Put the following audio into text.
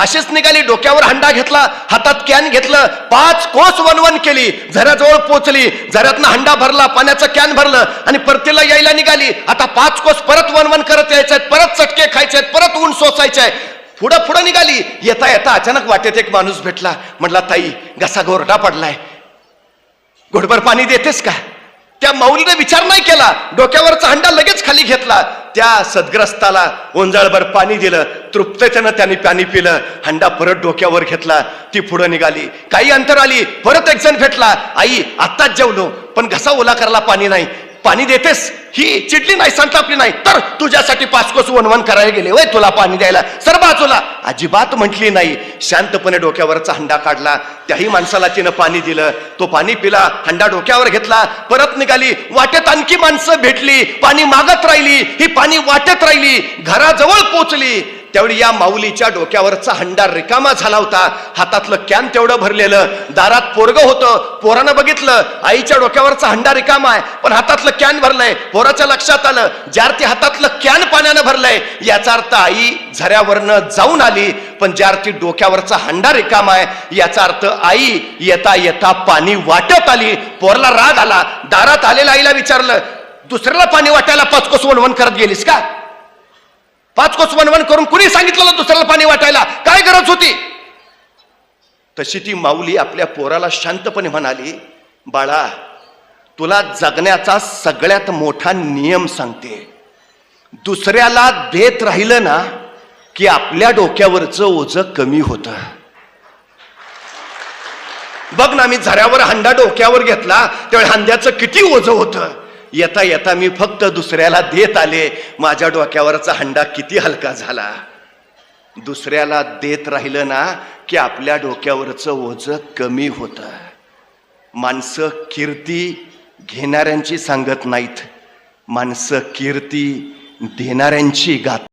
अशीच निघाली डोक्यावर हंडा घेतला हातात कॅन घेतलं पाच कोस वनवन केली झऱ्याजवळ पोचली झऱ्यातनं हंडा भरला पाण्याचं कॅन भरलं आणि परतीला यायला निघाली. आता पाच कोस परत वनवन करत यायचे परत चटके खायचे परत ऊन सोसायचे पुढं पुढं निघाली. येता येता अचानक वाटेत एक माणूस भेटला. म्हटला ताई घसा गोरडा पडलाय. घोडभर पाणी देतेस का? त्या माऊलीने विचार नाही केला. डोक्यावरचा हंडा लगेच खाली घेतला. त्या सदग्रस्ताला ओंजाळभर पाणी दिलं. तृप्ततेनं त्याने पाणी पिलं. हंडा परत डोक्यावर घेतला. ती पुढं निघाली. काही अंतर आली. परत एक जण भेटला. आई आत्ताच जेवलो. पण घसा ओला करायला पाणी नाही. पाणी देतेस? ही चिडली नाही संतापली नाही. तर तुझ्यासाठी पाचकोस वनवन करायला गेले. वय तुला पाणी द्यायला. सर बाजूला. अजिबात म्हटली नाही. शांतपणे डोक्यावरचा हंडा काढला. त्याही माणसाला तिनं पाणी दिलं. तो पाणी पिला हंडा डोक्यावर घेतला. परत निघाली. वाटेत आणखी माणसं भेटली. पाणी मागत राहिली. ही पाणी वाटत राहिली. घराजवळ पोचली. त्यावेळी या माऊलीच्या डोक्यावरचा हंडा रिकामा झाला होता. हातातलं कॅन तेवढं भरलेलं. दारात पोरग होतं. पोरानं बघितलं. आईच्या डोक्यावरचा हंडा रिकामा आहे. पण हातातलं कॅन भरलंय. पोराच्या लक्षात आलं. ज्यार्थी हातातलं कॅन पाण्यानं भरलंय याचा अर्थ आई झऱ्यावरनं जाऊन आली. पण ज्यार्थी डोक्यावरचा हंडा रिकामा आहे याचा अर्थ आई येता येता पाणी वाटत आली. पोरला राग आला. दारात आलेल्या आईला विचारलं दुसऱ्याला पाणी वाटायला पाचकोस वणवण करत गेलीस का? पाच कोस वनवन करून कुणी सांगितलं दुसऱ्याला पाणी वाटायला? काय गरज होती? तशी ती माऊली आपल्या पोराला शांतपणे म्हणाली बाळा तुला जगण्याचा सगळ्यात मोठा नियम सांगते. दुसऱ्याला देत राहिलं ना की आपल्या डोक्यावरचं ओझं कमी होतं. बघ ना मी झऱ्यावर हंडा डोक्यावर घेतला त्यावेळी हंड्याचं किती ओझं होतं. येता येता मी फक्त दुसऱ्याला देत आले. माझ्या डोक्यावरचा हंडा किती हलका झाला. दुसऱ्याला देत राहिलं ना की आपल्या डोक्यावरचं ओझं कमी होतं. माणसं कीर्ती घेणाऱ्यांची सांगत नाहीत. माणसं कीर्ती देणाऱ्यांची गात